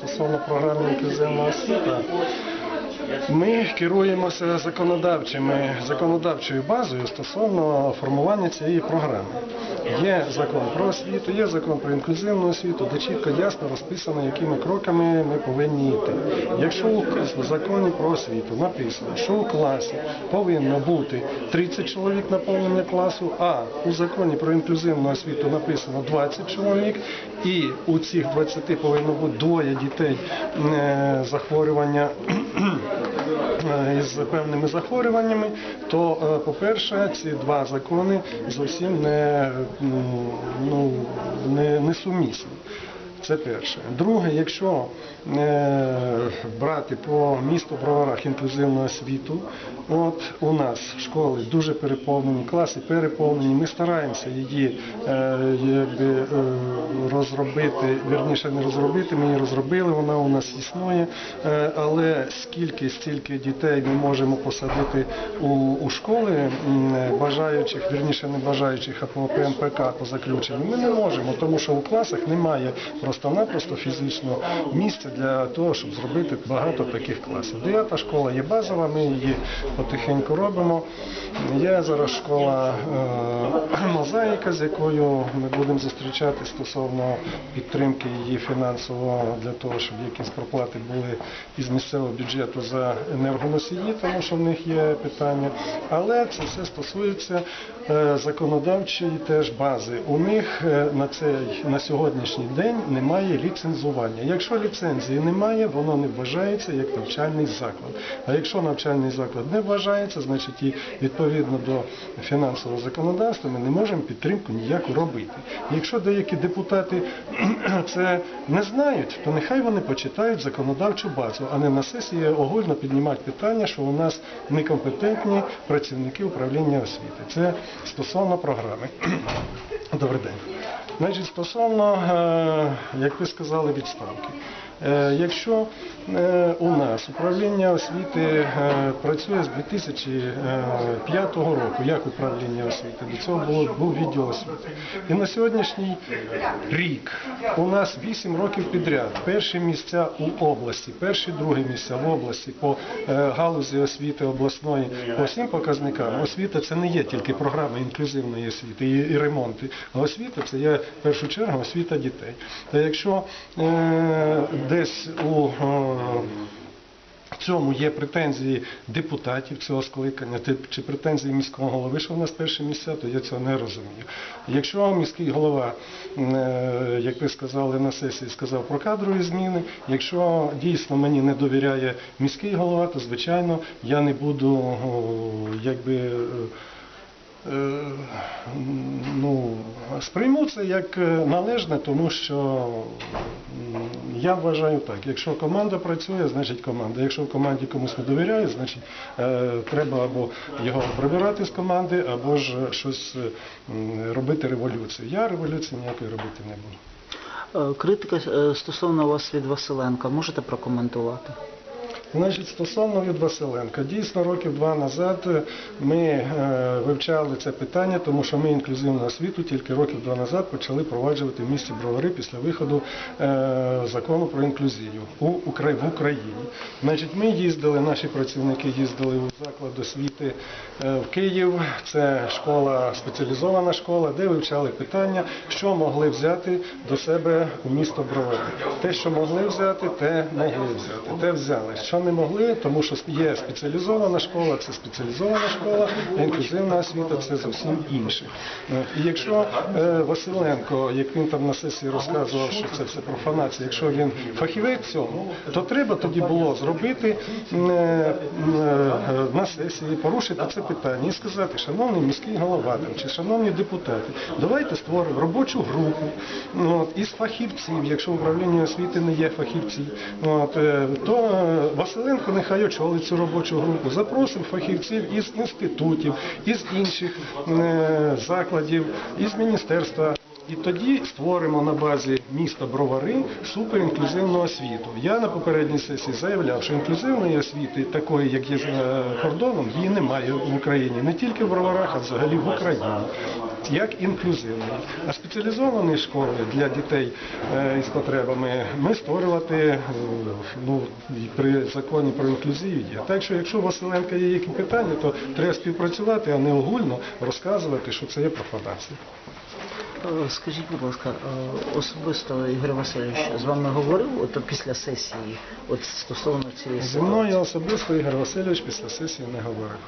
стосовно програми інклюзивна освіта. Ми керуємося законодавчими законодавчою базою стосовно формування цієї програми. Є закон про освіту, є закон про інклюзивну освіту, де чітко ясно розписано, якими кроками ми повинні йти. Якщо у законі про освіту написано, що у класі повинно бути 30 чоловік наповнення класу, а у законі про інклюзивну освіту написано 20 чоловік, і у цих 20 повинно бути двоє дітей е, захворювання е, із певними захворюваннями, то, е, по-перше, ці два закони зовсім не, ну, не, не. Це перше. Друге, якщо е, брати по місту Броварах інклюзивну освіту, от у нас школи дуже переповнені, класи переповнені. Ми стараємося її е, якби, е, розробити, вірніше не розробити, ми її розробили, вона у нас існує. Але скільки стільки дітей ми можемо посадити у, у школи, бажаючих, вірніше не бажаючих, а по ПМПК по заключенню, ми не можемо, тому що у класах немає просто-напросто фізичного місця для того, щоб зробити багато таких класів. Дев'ята школа є базова, ми її потихеньку робимо. Є зараз школа е, мозаїка, з якою ми будемо зустрічати стосовно підтримки її фінансово для того, щоб якісь проплати були із місцевого бюджету за енергоносії, тому що в них є питання. Але це все стосується е, законодавчої теж бази. У них е, на цей на сьогоднішній день немає ліцензування. Якщо ліцензії немає, воно не вважається як навчальний заклад. А якщо навчальний заклад не вважається, значить і відповідно до фінансового законодавства ми не можемо підтримку ніяку робити. Якщо деякі депутати це не знають, то нехай вони почитають законодавчу базу, а не на сесії огульно піднімати питання, що у нас некомпетентні працівники управління освіти. Це стосовно програми. Добрий день. Значить, стосовно, е, як ви сказали, відставки. Е, Якщо е, у нас управління освіти е, працює з 2005 року, як управління освіти, до цього було, був відділ освіти. І на сьогоднішній рік у нас 8 років підряд перші місця у області, перші другі місця в області по галузі освіти обласної, по всім показникам. Освіта це не є тільки програма інклюзивної освіти і, ремонти, а освіта це є в першу чергу освіта дітей. Та якщо десь у е, цьому є претензії депутатів цього скликання, чи претензії міського голови, що в нас перші місця, то я цього не розумію. Якщо міський голова, е, як ви сказали на сесії, сказав про кадрові зміни, якщо дійсно мені не довіряє міський голова, то звичайно я не буду якби. Е, ну, сприйму це як е, належне, тому що я вважаю так, якщо команда працює, значить команда. Якщо в команді комусь не довіряє, значить е, треба або його прибирати з команди, або ж щось робити революцію. Я революції ніякої робити не буду. Критика стосовно вас від Василенка, можете прокоментувати? Значить, стосовно від Василенка, дійсно років два назад е, ми е, вивчали це питання, тому що ми інклюзивну освіту тільки років два назад почали впроваджувати в місті Бровари після виходу е, закону про інклюзію в Україні. Значить, ми їздили, наші працівники їздили у заклад освіти в Київ. Це школа, спеціалізована школа, де вивчали питання, що могли взяти до себе у місто Бровари. Те, що могли взяти, те могли взяти, те взяли. Що не могли, тому що є спеціалізована школа, це спеціалізована школа, інклюзивна освіта це зовсім інше. Е, І якщо е, Василенко, як він там на сесії розказував, що це все профанація, якщо він фахівець цьому, то треба тоді було зробити е, на сесії, порушити це питання і сказати, шановний міський голова там, чи шановні депутати, давайте створимо робочу групу ну, от, із фахівців, якщо в управлінні освіти не є фахівці, от, то Василенко нехай очолить цю робочу групу, запросимо фахівців із інститутів, із інших е, закладів, із міністерства І тоді створимо на базі міста Бровари суперінклюзивну освіту. Я на попередній сесії заявляв, що інклюзивної освіти, такої, як є за кордоном, її немає в Україні. Не тільки в Броварах, а взагалі в Україні. Як інклюзивної. А спеціалізовані школи для дітей е, із потребами ми створювати е, ну, при законі про інклюзію є. Так що, якщо у Василенка є які питання, то треба співпрацювати, а не огульно розказувати, що це є профанація. Е, Скажіть, будь ласка, особисто Ігор Васильович з вами говорив от після сесії, от стосовно цієї Зі мною особисто Ігор Васильович після сесії не говорив.